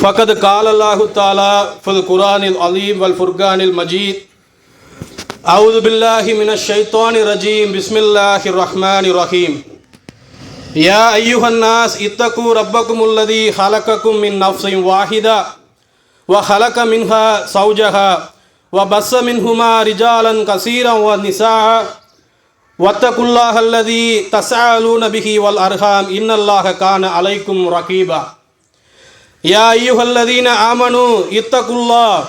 فقد قال الله تعالى في القرآن العظيم والفرقان المجيد. أعوذ بالله من الشيطان الرجيم. بسم الله الرحمن الرحيم. يا أيها الناس اتقوا ربكم الذي خلقكم من نفس واحدة وخلق منها زوجها وبث منهما رجالا كثيرا ونساء. واتقوا الله الذي تسألون به والأرحام. إن الله كان عليكم رقيبا. يا أيها الذين آمنوا اتقوا الله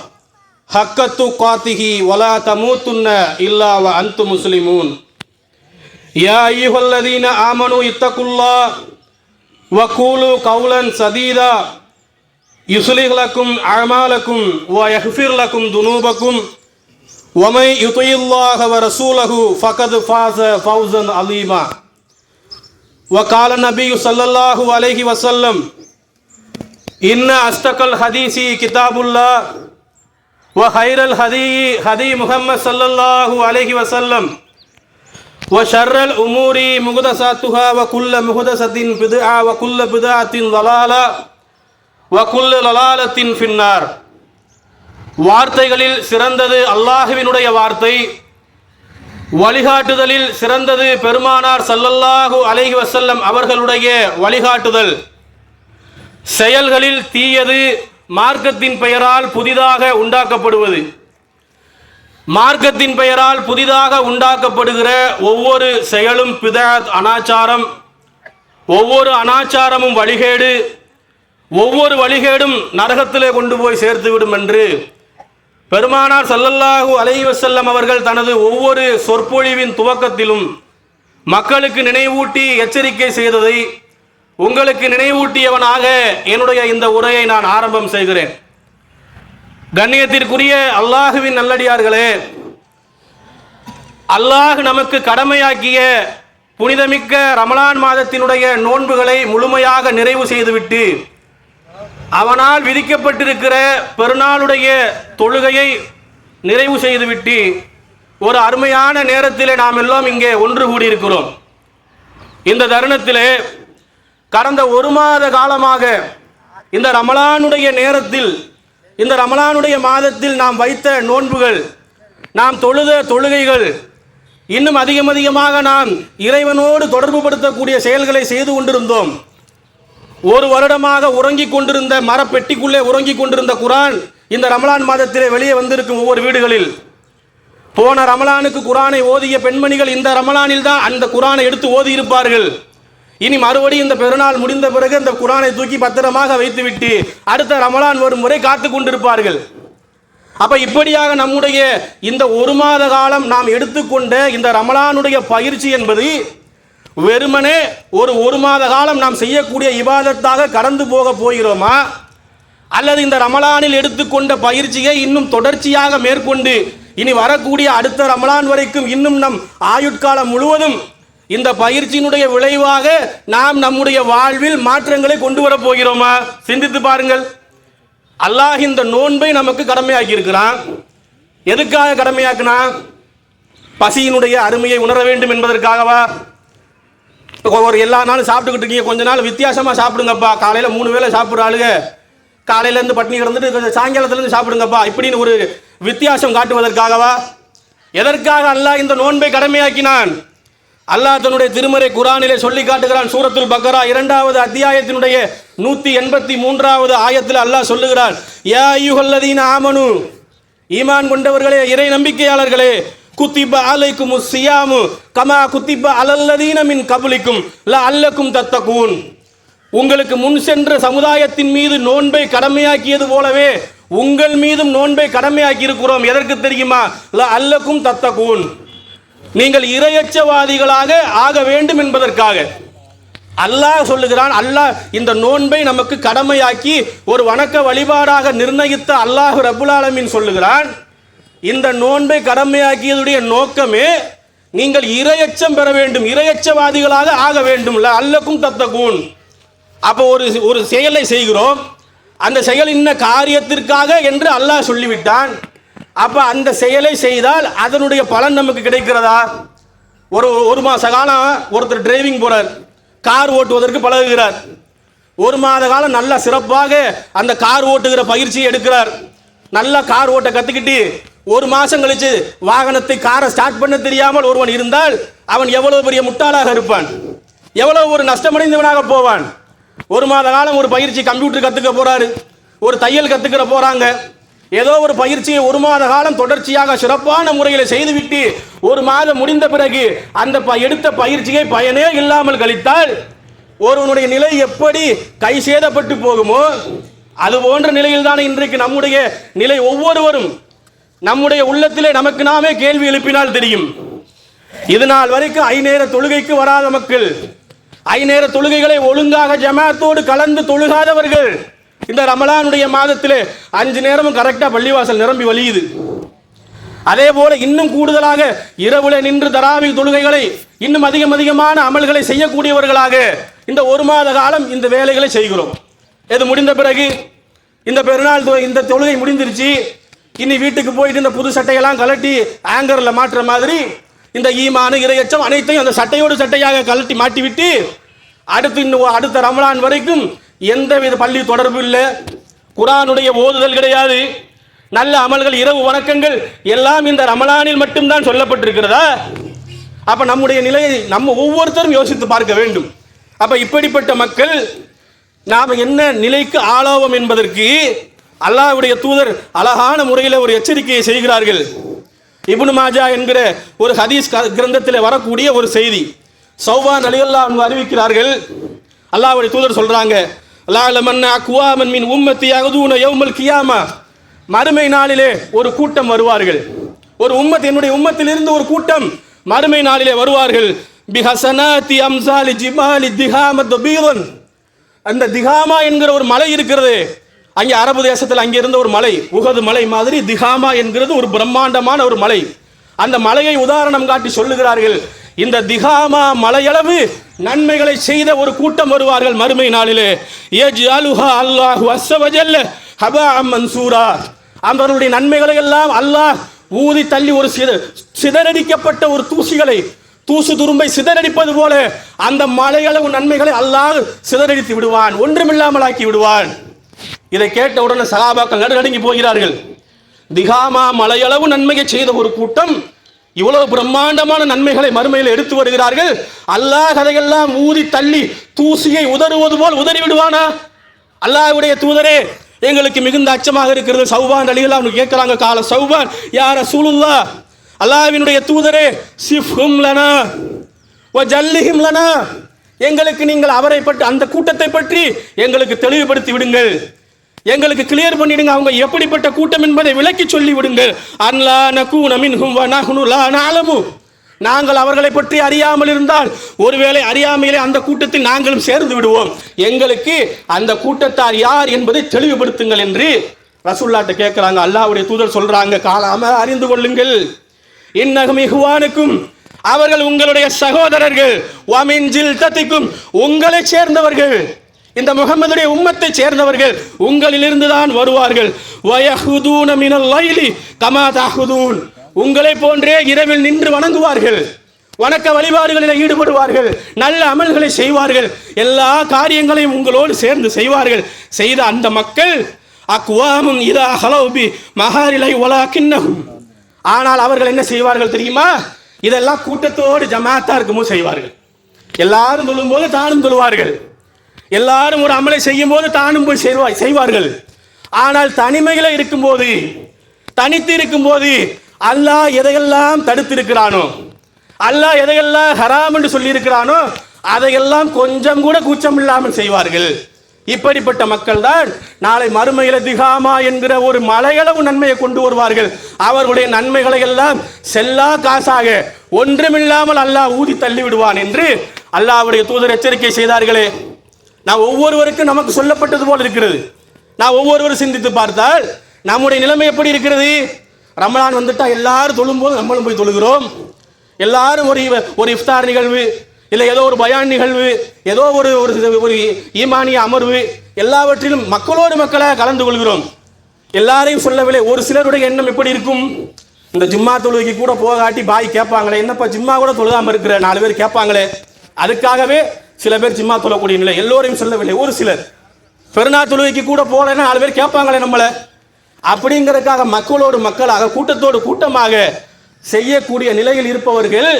حق تقاته ولا تموتن إلا وأنتم مسلمون يا أيها الذين آمنوا اتقوا الله وقولوا قولا سديدا يصلح لكم أعمالكم ويغفر لكم ذنوبكم ومن يطع الله ورسوله فقد فاز فوزا عظيما وقال النبي صلى الله عليه وسلم إن أصدق الحديث كتاب الله وخير الهدي هدي محمد صلى الله عليه وسلم وشر الأمور محدثاتها وكل محدثة بدعة وكل بدعة ضلالة وكل ضلالة في النار வார்த்தைகளில் சிறந்தது அல்லாஹுவினுடைய வார்த்தை வழிகாட்டுதலில் சிறந்தது பெருமானார் சல்லல்லாஹு அலைஹி வஸல்லம் அவர்களுடைய வழிகாட்டுதல் செயல்களில் தீயது மார்க்கத்தின் பெயரால் புதிதாக உண்டாக்கப்படுவது. மார்க்கத்தின் பெயரால் புதிதாக உண்டாக்கப்படுகிற ஒவ்வொரு செயலும் பிதாத் அனாச்சாரம். ஒவ்வொரு அனாச்சாரமும் வழிகேடு. ஒவ்வொரு வழிகேடும் நரகத்திலே கொண்டு போய் சேர்த்துவிடும் என்று பெருமானார் சல்லல்லாஹூ அலைவசல்லம் அவர்கள் தனது ஒவ்வொரு சொற்பொழிவின் துவக்கத்திலும் மக்களுக்கு நினைவூட்டி எச்சரிக்கை செய்ததை உங்களுக்கு நினைவூட்டியவனாக என்னுடைய இந்த உரையை நான் ஆரம்பம் செய்கிறேன். கண்ணியத்திற்குரிய அல்லாஹுவின் நல்லடியார்களே அல்லாஹ் நமக்கு கடமையாக்கிய புனிதமிக்க ரமலான் மாதத்தினுடைய நோன்புகளை முழுமையாக நிறைவு செய்துவிட்டு அவனால் விதிக்கப்பட்டிருக்கிற பெருநாளுடைய தொழுகையை நிறைவு செய்துவிட்டு ஒரு அருமையான நேரத்தில் நாம் எல்லாம் இங்கே ஒன்று கூடியிருக்கிறோம். இந்த தருணத்திலே கடந்த ஒரு மாத காலமாக இந்த ரமலானுடைய நேரத்தில் இந்த ரமலானுடைய மாதத்தில் நாம் வைத்த நோன்புகள் நாம் தொழுத தொழுகைகள் இன்னும் அதிகம் அதிகமாக நாம் இறைவனோடு தொடர்பு படுத்தக்கூடிய செயல்களை செய்து கொண்டிருந்தோம். ஒரு வருடமாக உறங்கிக் கொண்டிருந்த மரப்பெட்டிக்குள்ளே உறங்கிக் கொண்டிருந்த குரான் இந்த ரமலான் மாதத்திலே வெளியே வந்திருக்கும் ஒவ்வொரு வீடுகளில். போன ரமலானுக்கு குரானை ஓதிய பெண்மணிகள் இந்த ரமலானில் தான் அந்த குரானை எடுத்து ஓதி இருப்பார்கள் இனி மறுபடி இந்த பெருநாள் முடிந்த பிறகு இந்த குரானை தூக்கி பத்திரமாக வைத்துவிட்டு அடுத்த ரமலான் வரும் முறை காத்து கொண்டிருப்பார்கள். அப்ப இப்படியாக நம்முடைய இந்த ஒரு மாத காலம் நாம் எடுத்துக்கொண்ட இந்த ரமலானுடைய பயிற்சி என்பது வெறுமனே ஒரு ஒரு மாத காலம் நாம் செய்யக்கூடிய இபாதத்தாக கடந்து போக போகிறோமா? அல்லது இந்த ரமலானில் எடுத்துக்கொண்ட பயிற்சியை இன்னும் தொடர்ச்சியாக மேற்கொண்டு இனி வரக்கூடிய அடுத்த ரமலான் வரைக்கும் இன்னும் நம் ஆயுட்காலம் முழுவதும் இந்த பயிற்சியினுடைய விளைவாக நாம் நம்முடைய வாழ்வில் மாற்றங்களை கொண்டு வர போகிறோமா? சிந்தித்து பாருங்கள். அல்லாஹ் இந்த நோன்பை நமக்கு கடமையாக்கி இருக்கிறான் எதுக்காக கடமையாக்குனா? பசியினுடைய அருமையை உணர வேண்டும் என்பதற்காகவா? ஒரு எல்லா நாளும் சாப்பிட்டுக்கிட்டு இருக்கீங்க. கொஞ்ச நாள் வித்தியாசமாக சாப்பிடுங்கப்பா. காலையில் மூணு வேளை சாப்பிட்ற ஆளுங்க காலையிலேருந்து பட்டினி கிடந்துட்டு கொஞ்சம் சாயங்காலத்துலேருந்து சாப்பிடுங்கப்பா. இப்படின்னு ஒரு வித்தியாசம் காட்டுவதற்காகவா? எதற்காக அல்லாஹ் இந்த நோன்பை கடமையாக்கினான்? அல்லாஹ் தன்னுடைய திருமறை குரானிலே சொல்லி காட்டுகிறான். சூரத்துல் பக்கரா இரண்டாவது அத்தியாயத்தினுடைய நூற்றி எண்பத்தி மூன்றாவது ஆயத்தில் அல்லாஹ் சொல்லுகிறான். யா ஐயுகல்லதீன ஆமனு. ஈமான் கொண்டவர்களே இறை நம்பிக்கையாளர்களே குத்திப்ப அலைக்கும் சியாமு. கமா குத்திப்ப அலல்லதீன மின் கபலிக்கும் ல அல்லக்கும் தத்தகூன். உங்களுக்கு முன் சென்ற சமுதாயத்தின் மீது நோன்பை கடமையாக்கியது போலவே உங்கள் மீதும் நோன்பை கடமையாக்கி இருக்கிறோம் எதற்கு தெரியுமா? ல அல்லக்கும் தத்தகூன். நீங்கள் இரையச்சவாதிகளாக ஆக வேண்டும் என்பதற்காக. அல்லாஹ் சொல்லுகிறான் அல்லாஹ் இந்த நோன்பை நமக்கு கடமையாக்கி ஒரு வணக்க வழிபாடாக நிர்ணயித்த அல்லாஹ் ரபுலாலமின் சொல்லுகிறான் இந்த நோன்பை கடமையாக்கியதுடைய நோக்கமே நீங்கள் இரையச்சம் பெற வேண்டும் இரையச்சவாதிகளாக ஆக வேண்டும். அல்லக்கும் தத்தகூன். அப்போ ஒரு ஒரு செயலை செய்கிறோம். அந்த செயல் இன்ன காரியத்திற்காக என்று அல்லாஹ் சொல்லிவிட்டான். அப்போ அந்த செயலை செய்தால் அதனுடைய பலன் நமக்கு கிடைக்கிறதா? ஒரு ஒரு மாத காலம் ஒருத்தர் டிரைவிங் போகிறார் கார் ஓட்டுவதற்கு பழகுகிறார். ஒரு மாத காலம் நல்லா சிறப்பாக அந்த கார் ஓட்டுகிற பயிற்சியை எடுக்கிறார். நல்லா கார் ஓட்ட கற்றுக்கிட்டு ஒரு மாதம் கழித்து வாகனத்தை காரை ஸ்டார்ட் பண்ண தெரியாமல் ஒருவன் இருந்தால் அவன் எவ்வளவு பெரிய முட்டாளாக இருப்பான்? எவ்வளோ ஒரு நஷ்டமடைந்தவனாக போவான்? ஒரு மாத காலம் ஒரு பயிற்சி கம்ப்யூட்டர் கற்றுக்க போகிறாரு ஒரு தையல் கற்றுக்கிற போகிறாங்க ஏதோ ஒரு பயிற்சியை ஒரு மாத காலம் தொடர்ச்சியாக சிறப்பான முறையில் செய்துவிட்டு ஒரு மாதம் முடிந்த பிறகு அந்த ப- எடுத்த பயிற்சியை பயனே இல்லாமல் கழித்தால் ஒருவனுடைய நிலை எப்படி கை சேதப்பட்டு போகுமோ அது போன்ற நிலையில் தான் இன்றைக்கு நம்முடைய நிலை ஒவ்வொருவரும். நம்முடைய உள்ளத்திலே நமக்கு நாமே கேள்வி எழுப்பினால் தெரியும். இது நாள் வரைக்கும் ஐநேர தொழுகைக்கு வராத மக்கள் ஐநேர தொழுகைகளை ஒழுங்காக ஜமாத்தோடு கலந்து தொழுகாதவர்கள். இந்த ரமலானுடைய மாதத்திலே அஞ்சு நேரமும் கரெக்டாக பள்ளிவாசல் நிரம்பி வழியுது. அதே போல இன்னும் கூடுதலாக இரவுல நின்று தராவி தொழுகைகளை இன்னும் அதிகம் அதிகமான அமல்களை செய்யக்கூடியவர்களாக இந்த ஒரு மாத காலம் இந்த வேலைகளை செய்கிறோம். இது முடிந்த பிறகு இந்த பெருநாள் இந்த தொழுகை முடிஞ்சிருச்சு. இனி வீட்டுக்கு போயிட்டு இந்த புது சட்டையெல்லாம் கலட்டி ஆங்கரில் மாட்டுற மாதிரி இந்த ஈமானு இரையச்சம் அனைத்தையும் அந்த சட்டையோடு சட்டையாக கலட்டி மாட்டிவிட்டு அடுத்து இன்னும் அடுத்த ரமலான் வரைக்கும் எந்தவித பள்ளி தொடர்பு இல்லை. குரானுடைய ஓதுதல் கிடையாது. நல்ல அமல்கள் இரவு வணக்கங்கள் எல்லாம் இந்த ரமலானில் மட்டும்தான் சொல்லப்பட்டிருக்கிறதா? அப்போ நம்முடைய நிலையை நம்ம ஒவ்வொருத்தரும் யோசித்து பார்க்க வேண்டும். அப்போ இப்படிப்பட்ட மக்கள் நாம் என்ன நிலைக்கு ஆளாவோம் என்பதற்கு அல்லாஹ்வுடைய தூதர் அழகான முறையில் ஒரு எச்சரிக்கையை செய்கிறார்கள். இபுனு மாஜா என்கிற ஒரு ஹதீஸ் கிரந்தத்தில் வரக்கூடிய ஒரு செய்தி. சௌவான் அலிகல்லா அவங்க அறிவிக்கிறார்கள். அல்லாஹ்வுடைய தூதர் சொல்கிறாங்க லாலமன் அக்வாமன் மின் உம்மத்தி அகதூன யௌமல் கியாமா. மறுமை நாளிலே ஒரு கூட்டம் வருவார்கள். ஒரு உம்மத் என்னுடைய உம்மத்திலிருந்து ஒரு கூட்டம் மறுமை நாளிலே வருவார்கள். பிஹசனாதி அம்சாலி ஜிமாலி திகாம பீரன் அந்த திகாமா என்கிற ஒரு மலை இருக்கிறது. அங்கே அரபு தேசத்தில் அங்கே இருந்த ஒரு மலை உகது மலை மாதிரி திகாமா என்கிறது ஒரு பிரம்மாண்டமான ஒரு மலை. அந்த மலையை உதாரணம் காட்டி சொல்லுகிறார்கள். இந்த திகாமா மலையளவு நன்மைகளை செய்த ஒரு கூட்டம் வருவார்கள் மறுமை நாளிலே. ஏஜ் அலுஹா அல்லாஹ் அஸ்ஸவஜல்ல ஹபா மன்சூரா அவர்களுடைய நன்மைகளை எல்லாம் அல்லாஹ் ஊதி தள்ளி ஒரு சித சிதறடிக்கப்பட்ட ஒரு தூசிகளை தூசு துரும்பை சிதறடிப்பது போல அந்த மலையளவு நன்மைகளை அல்லாஹ் சிதறடித்து விடுவான் ஒன்றுமில்லாமல் ஆக்கி விடுவான். இதை கேட்ட உடனே சகாபாக்கள் நடுநடுங்கி போகிறார்கள். திகாமா மலையளவு நன்மையை செய்த ஒரு கூட்டம் இவ்வளவு பிரம்மாண்டமான நன்மைகளை மறுமையில் எடுத்து வருகிறார்கள். அல்லாஹ் அதையெல்லாம் ஊதி தள்ளி தூசியை உதறுவது போல் உதறி விடுவானா அல்லாஹ்வுடைய தூதரே எங்களுக்கு மிகுந்த அச்சமாக இருக்கிறது. சௌபான் அலிகள் அவங்க கேட்குறாங்க கால சௌபான் யார சூலுல்லா அல்லாவினுடைய தூதரே சிஃப்ஹும் லனா ஓ ஜல்லிஹிம் லனா எங்களுக்கு நீங்கள் அவரை பற்றி அந்த கூட்டத்தை பற்றி எங்களுக்கு தெளிவுபடுத்தி விடுங்கள். எங்களுக்கு கிளியர் பண்ணிடுங்க. அவங்க எப்படிப்பட்ட கூட்டம் என்பதை விளக்கி சொல்லி விடுங்கள் அன்லா நகூன மின்ஹும் வ நஹ்னு லா நஅலமு நாங்கள் அவர்களை பற்றி அறியாமல் இருந்தால் ஒருவேளை அறியாமையிலே அந்த கூட்டத்தில் நாங்களும் சேர்ந்து விடுவோம். எங்களுக்கு அந்த கூட்டத்தார் யார் என்பதை தெளிவுபடுத்துங்கள் என்று ரசுல்லாட்ட கேட்குறாங்க. அல்லாவுடைய தூதர் சொல்றாங்க. காலாம அறிந்து கொள்ளுங்கள். இன்னகம் இஹ்வானுக்கும் அவர்கள் உங்களுடைய சகோதரர்கள். உங்களை சேர்ந்தவர்கள். இந்த முகமதுடைய உம்மத்தை சேர்ந்தவர்கள் உங்களிலிருந்து தான் வருவார்கள். வயஹுதூன மினல் லைலி கமா தஹுதூன். உங்களை போன்றே இரவில் நின்று வணங்குவார்கள். வணக்க வழிபாடுகளில் ஈடுபடுவார்கள். நல்ல அமல்களை செய்வார்கள். எல்லா காரியங்களையும் உங்களோடு சேர்ந்து செய்வார்கள். செய்த அந்த மக்கள் அக்வாமும் இதா ஹலோபி மகாரிலை ஒலா கிண்ணகும் ஆனால் அவர்கள் என்ன செய்வார்கள் தெரியுமா? இதெல்லாம் கூட்டத்தோடு ஜமாத்தா இருக்கும்போது செய்வார்கள். எல்லாரும் தொழும்போது தானும் தொழுவார்கள். எல்லாரும் ஒரு அமலை செய்யும் போது தானும் போய் செய்வாய் செய்வார்கள். ஆனால் தனிமையில இருக்கும்போது தனித்து இருக்கும்போது அல்லாஹ் எதையெல்லாம் தடுத்திருக்கிறானோ அல்லாஹ் எதையெல்லாம் ஹராம் என்று சொல்லியிருக்கிறானோ அதையெல்லாம் கொஞ்சம் கூட கூச்சம் இல்லாமல் செய்வார்கள். இப்படிப்பட்ட மக்கள் தான் நாளை மறுமையில திகாமா என்கிற ஒரு மலையளவு நன்மையை கொண்டு வருவார்கள். அவர்களுடைய நன்மைகளை எல்லாம் செல்லா காசாக ஒன்றுமில்லாமல் அல்லாஹ் ஊதி தள்ளி விடுவான் என்று அல்லாஹ்வுடைய தூதர் எச்சரிக்கை செய்தார்களே. நான் ஒவ்வொருவருக்கும் நமக்கு சொல்லப்பட்டது போல் இருக்கிறது. நான் ஒவ்வொருவரும் சிந்தித்து பார்த்தால் நம்முடைய நிலைமை எப்படி இருக்கிறது? ரமலான் வந்துட்டா எல்லாரும் தொழும்போது நம்மளும் போய் தொழுகிறோம். எல்லாரும் ஒரு ஒரு இஃப்தார் நிகழ்வு இல்லை ஏதோ ஒரு பயான் நிகழ்வு ஏதோ ஒரு ஒரு ஒரு ஈமானிய அமர்வு எல்லாவற்றிலும் மக்களோடு மக்களாக கலந்து கொள்கிறோம். எல்லாரையும் சொல்லவில்லை ஒரு சிலருடைய எண்ணம் எப்படி இருக்கும்? இந்த ஜிம்மா தொழுகைக்கு கூட போகாட்டி பாய் கேட்பாங்களே என்னப்பா ஜிம்மா கூட தொழுதாமல் இருக்கிற? நாலு பேர் கேட்பாங்களே. அதுக்காகவே சில பேர் ஜிம்மா தொழக்கூடிய நிலை. எல்லோரையும் சொல்லவில்லை. ஒரு சிலர். பெருநா தொழுகைக்கு கூட போகலைன்னா நாலு பேர் கேட்பாங்களே நம்மளை. அப்படிங்கிறதுக்காக மக்களோடு மக்களாக கூட்டத்தோடு கூட்டமாக செய்யக்கூடிய நிலையில் இருப்பவர்கள்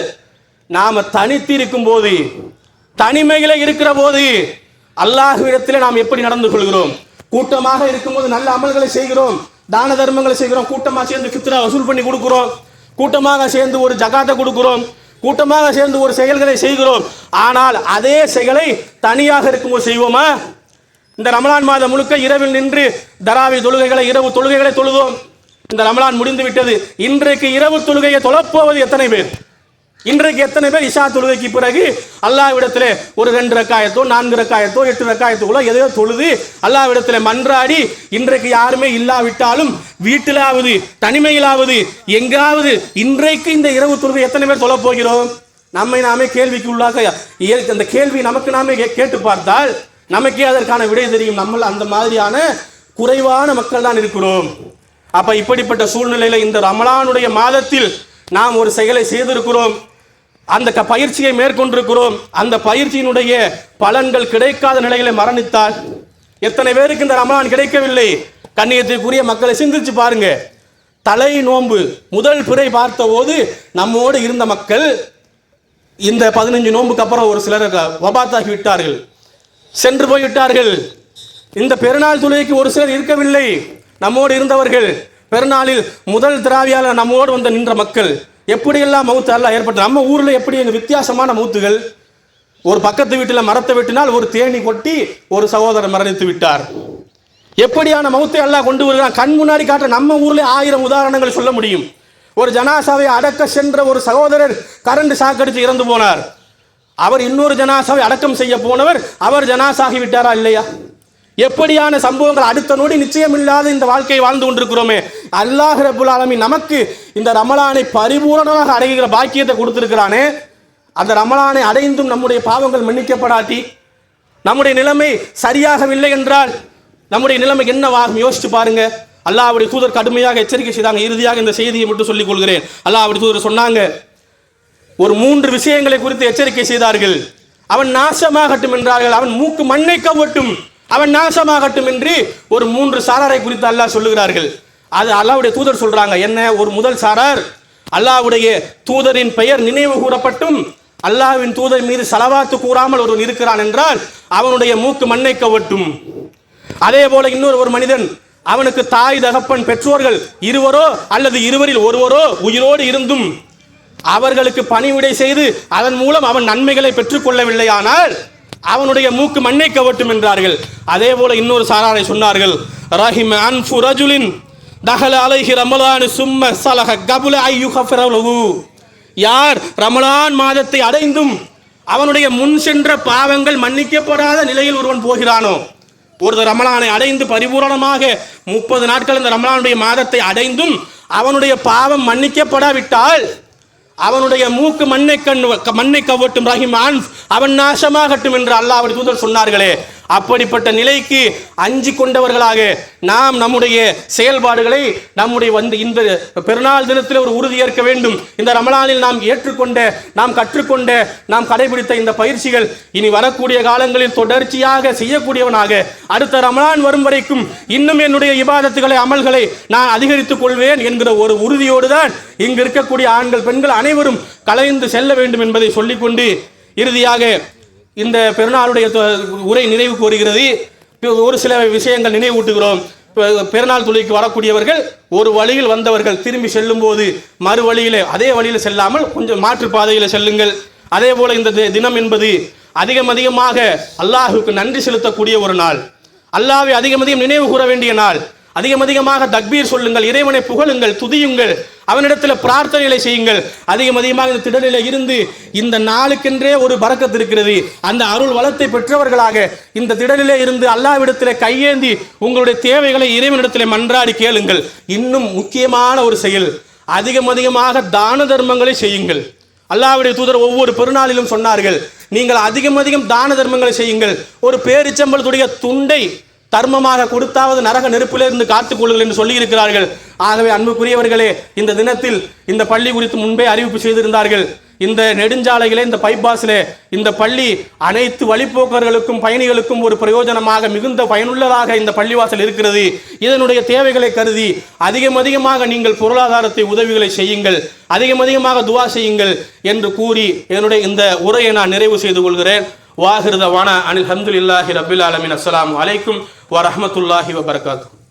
நாம் தனித்து இருக்கும் போது தனிமையில இருக்கிற போது அல்லாஹ்விடத்தில் நாம் எப்படி நடந்து கொள்கிறோம்? கூட்டமாக இருக்கும்போது நல்ல அமல்களை செய்கிறோம். தான தர்மங்களை செய்கிறோம். கூட்டமாக சேர்ந்து கித்திரா வசூல் பண்ணி கொடுக்குறோம். கூட்டமாக சேர்ந்து ஒரு ஜகாத்தை கொடுக்குறோம். கூட்டமாக சேர்ந்து ஒரு செயல்களை செய்கிறோம். ஆனால் அதே செயலை தனியாக இருக்கும்போது செய்வோமா? இந்த ரமலான் மாதம் முழுக்க இரவில் நின்று தராவி தொழுகைகளை இரவு தொழுகைகளை தொழுதோம். இந்த ரமலான் முடிந்து விட்டது இன்றைக்கு இரவு தொழுகையை தொழப்போவது எத்தனை பேர்? இன்றைக்கு எத்தனை பேர் இஷா தொழுகைக்கு பிறகு அல்லாவிடத்தில் ஒரு ரெண்டு ரக்காயத்தோ நான்கு ரக்காயத்தோ எட்டு ரக்காயத்துக்குள்ள எதையோ தொழுது அல்லாவிடத்தில் மன்றாடி இன்றைக்கு யாருமே இல்லாவிட்டாலும் வீட்டிலாவது தனிமையிலாவது எங்காவது இன்றைக்கு இந்த இரவு தொழுகை எத்தனை பேர் தொழப் போகிறோம்? நம்மை நாமே கேள்விக்கு உள்ளாக அந்த கேள்வி நமக்கு நாமே கே- கேட்டு பார்த்தால் நமக்கே அதற்கான விடை தெரியும். நம்ம அந்த மாதிரியான குறைவான மக்கள் தான் இருக்கிறோம். அப்ப இப்படிப்பட்ட சூழ்நிலையில இந்த ரமலானுடைய மாதத்தில் நாம் ஒரு செயலை செய்திருக்கிறோம். அந்த க- பயிற்சியை மேற்கொண்டிருக்கிறோம். அந்த பயிற்சியினுடைய பலன்கள் கிடைக்காத நிலைகளை மரணித்தால் எத்தனை பேருக்கு இந்த ரமலான் கிடைக்கவில்லை? கண்ணியத்திற்குரிய மக்களை சிந்திச்சு பாருங்க. தலை நோன்பு முதல் பிறை பார்த்தபோது நம்மோடு இருந்த மக்கள் இந்த பதினஞ்சு நோன்புக்கு அப்புறம் ஒரு சிலர் வபாத்தாகி விட்டார்கள். சென்று போய்விட்டார்கள். இந்த பெருநாள் தொழுகைக்கு ஒரு சிலர் இருக்கவில்லை. நம்மோடு இருந்தவர்கள் பெருநாளில் முதல் திராவியால் நம்மோடு வந்து நின்ற மக்கள். எப்படியெல்லாம் மவுத்து எல்லாம் ஏற்பட்டு நம்ம ஊரில் எப்படி இந்த வித்தியாசமான மவுத்துகள்? ஒரு பக்கத்து வீட்டில் மரத்தை வெட்டினால் ஒரு தேனி கொட்டி ஒரு சகோதரர் மரணித்து விட்டார். எப்படியான மௌத்தை எல்லாம் கொண்டு வருகிறான்? கண் முன்னாடி காட்ட நம்ம ஊரில் ஆயிரம் உதாரணங்கள் சொல்ல முடியும். ஒரு ஜனாசாவை அடக்க சென்ற ஒரு சகோதரர் கரண்ட் சாக்கடித்து இறந்து போனார். அவர் இன்னொரு ஜனாசாவை அடக்கம் செய்ய போனவர் அவர் ஜனாசாகி விட்டாரா இல்லையா? எப்படியான சம்பவங்கள் அடுத்த நொடி நிச்சயம் இல்லாத இந்த வாழ்க்கையை வாழ்ந்து கொண்டிருக்கிறோமே. அல்லாஹ் ரபுல் ஆலமி நமக்கு இந்த ரமலானை பரிபூரணமாக அடைகிற பாக்கியத்தை கொடுத்திருக்கிறானே. அந்த ரமலானை அடைந்தும் நம்முடைய பாவங்கள் மன்னிக்கப்படாட்டி நம்முடைய நிலைமை சரியாகவில்லை என்றால் நம்முடைய நிலைமை என்னவாகும் யோசிச்சு பாருங்க. அல்லாஹ்வுடைய தூதர் கடுமையாக எச்சரிக்கை செய்தாங்க. இறுதியாக இந்த செய்தியை மட்டும் சொல்லிக் கொள்கிறேன். அல்லாஹ்வுடைய தூதர் சொன்னாங்க ஒரு மூன்று விஷயங்களை குறித்து எச்சரிக்கை செய்தார்கள். அவன் நாசமாகட்டும் என்றார்கள். அவன் மூக்கு மண்ணை கவட்டும் அவன் நாசமாகட்டும் என்று ஒரு மூன்று சாராரை குறித்து அல்லாஹ் சொல்லுகிறார்கள். அது அல்லாவுடைய தூதர் சொல்றாங்க. என்ன? ஒரு முதல் சாரார் அல்லாவுடைய தூதரின் பெயர் நினைவு கூறப்பட்டும். அல்லாஹ்வின் தூதர் மீது செலவாத்து கூறாமல் ஒருவன் இருக்கிறான் என்றால் அவனுடைய மூக்கு மண்ணை கவட்டும். அதே போல இன்னொரு ஒரு மனிதன் அவனுக்கு தாய் தகப்பன் பெற்றோர்கள் இருவரோ அல்லது இருவரில் ஒருவரோ உயிரோடு இருந்தும் அவர்களுக்கு பணிவிடை செய்து அதன் மூலம் அவன் நன்மைகளை பெற்றுக்கொள்ளவில்லையானால் அவனுடைய மூக்கு மண்ணை கவட்டும் என்றார்கள். அதே போல இன்னொரு சாராரை சொன்னார்கள் ரஹிம் அன்ஃபு ரஜுலின் தஹல அலைஹி ரமலான் சும்ம சலக கபுல ஐயுஹஃபிரலஹு யார் ரமலான் மாதத்தை அடைந்தும் அவனுடைய முன் சென்ற பாவங்கள் மன்னிக்கப்படாத நிலையில் ஒருவன் போகிறானோ? ஒரு ரமலானை அடைந்து பரிபூரணமாக முப்பது நாட்கள் இந்த ரமலானுடைய மாதத்தை அடைந்தும் அவனுடைய பாவம் மன்னிக்கப்படாவிட்டால் அவனுடைய மூக்கு மண்ணை கண் மண்ணை கவ்வட்டும் ரஹிமான் அவன் நாசமாகட்டும் என்று அல்லாஹ்வுடைய தூதர் சொன்னார்களே. அப்படிப்பட்ட நிலைக்கு அஞ்சு கொண்டவர்களாக நாம் நம்முடைய செயல்பாடுகளை நம்முடைய வந்து இந்த பெருநாள் தினத்தில் ஒரு உறுதியேற்க வேண்டும். இந்த ரமலானில் நாம் ஏற்றுக்கொண்ட நாம் கற்றுக்கொண்ட நாம் கடைபிடித்த இந்த பயிற்சிகள் இனி வரக்கூடிய காலங்களில் தொடர்ச்சியாக செய்யக்கூடியவனாக அடுத்த ரமலான் வரும் வரைக்கும் இன்னும் என்னுடைய இபாதத்துகளை அமல்களை நான் அதிகரித்துக் கொள்வேன் என்கிற ஒரு உறுதியோடு தான் இங்கு இருக்கக்கூடிய ஆண்கள் பெண்கள் அனைவரும் அனைவரும் கலைந்து செல்ல வேண்டும் என்பதை சொல்லிக்கொண்டு இறுதியாக இந்த பெருநாளுடைய உரை நினைவு கூறுகிறது ஒரு சில விஷயங்கள் நினைவூட்டுகிறோம். பெருநாள் துளிக்கு வரக்கூடியவர்கள் ஒரு வழியில் வந்தவர்கள் திரும்பி செல்லும் போது மறு வழியிலே அதே வழியில் செல்லாமல் கொஞ்சம் மாற்று பாதையில் செல்லுங்கள். அதே போல இந்த தினம் என்பது அதிகம் அதிகமாக அல்லாஹுக்கு நன்றி செலுத்தக்கூடிய ஒரு நாள். அல்லாவை அதிகம் அதிகம் நினைவு கூற வேண்டிய நாள். அதிகம் அதிகமாக தக்பீர் சொல்லுங்கள் இறைவனை புகழுங்கள் துதியுங்கள். அவனிடத்தில் பிரார்த்தனைகளை செய்யுங்கள். அதிகம் அதிகமாக இந்த திடலில் இருந்து இந்த நாளுக்கென்றே ஒரு பறக்கத்து இருக்கிறது. அந்த அருள் வளத்தை பெற்றவர்களாக இந்த திடலிலே இருந்து அல்லாவிடத்தில் கையேந்தி உங்களுடைய தேவைகளை இறைவனிடத்தில் மன்றாடி கேளுங்கள். இன்னும் முக்கியமான ஒரு செயல். அதிகம் அதிகமாக தான தர்மங்களை செய்யுங்கள். அல்லாவுடைய தூதர் ஒவ்வொரு பெருநாளிலும் சொன்னார்கள். நீங்கள் அதிகம் அதிகம் தான தர்மங்களை செய்யுங்கள். ஒரு பேரிச்சம்பளத்துடைய துண்டை தர்மமாக கொடுத்தாவது நரக நெருப்பிலிருந்து இருந்து கொள்ளுங்கள் என்று சொல்லி இருக்கிறார்கள் ஆகவே அன்புக்குரியவர்களே இந்த தினத்தில் இந்த பள்ளி குறித்து முன்பே அறிவிப்பு செய்திருந்தார்கள். இந்த நெடுஞ்சாலையிலே இந்த பைபாஸிலே இந்த பள்ளி அனைத்து வழிப்போக்கர்களுக்கும் பயணிகளுக்கும் ஒரு பிரயோஜனமாக மிகுந்த பயனுள்ளதாக இந்த பள்ளிவாசல் இருக்கிறது. இதனுடைய தேவைகளை கருதி அதிகம் அதிகமாக நீங்கள் பொருளாதாரத்தை உதவிகளை செய்யுங்கள் அதிகம் அதிகமாக துவா செய்யுங்கள் என்று கூறி என்னுடைய இந்த உரையை நான் நிறைவு செய்து கொள்கிறேன். வாகிருதவான அனில் ஹம்துலில்லாஹி ரபில் ஆலமின். அஸ்லாம் அலைக்கும். வரமத்துல்லாஹி வபரகாத்து